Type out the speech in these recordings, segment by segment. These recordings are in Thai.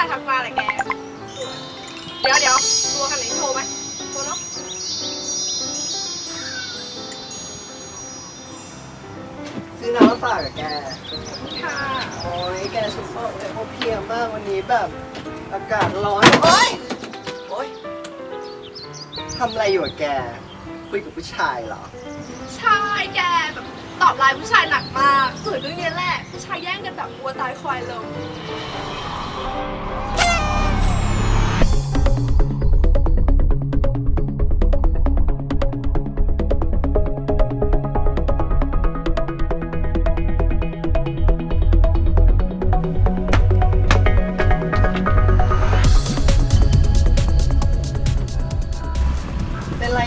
าทำกมาแหละแก เดี๋ยวเดี๋ยวตัวกันไหนโทรไหมโทรเนาะซื้อน้ำาฝากกับแก ค่ะโอ้ยแกฉันเปอกเลยโอเพียมากวันนี้แบบ อากาศร้อนโอ้ยโอ้ยทำอะไรอยู่อะแก คุยกับผู้ชายเหรอ ใช่แกแบบตอบไลน์ผู้ชายหนักมากสวยเรื่องนี้แหละผู้ชายแย่งกันแบบวัวตายควายเลง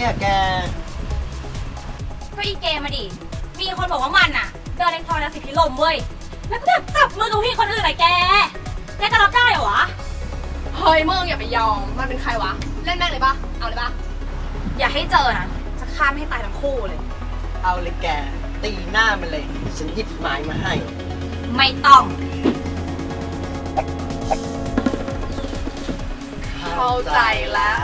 อะแก ก็อีเกมมาดิ มีคนบอกว่ามันอะเดินในซอยรังสิตพิลมเว้ย แล้วก็แบบจับมือกับผู้หญิงคนอื่นอะแก แกจะรับได้เหรอวะ เฮ้ยมึงอย่าไปยอม มันเป็นใครวะ เล่นแม่งเลยปะเอาเลยปะอย่าให้เจอนะ จะฆ่าไม่ให้ตายทั้งคู่เลย เอาเลยแก ตีหน้ามันเลย ฉันหยิบไม้มาให้ ไม่ต้อง เข้าใจแล้ว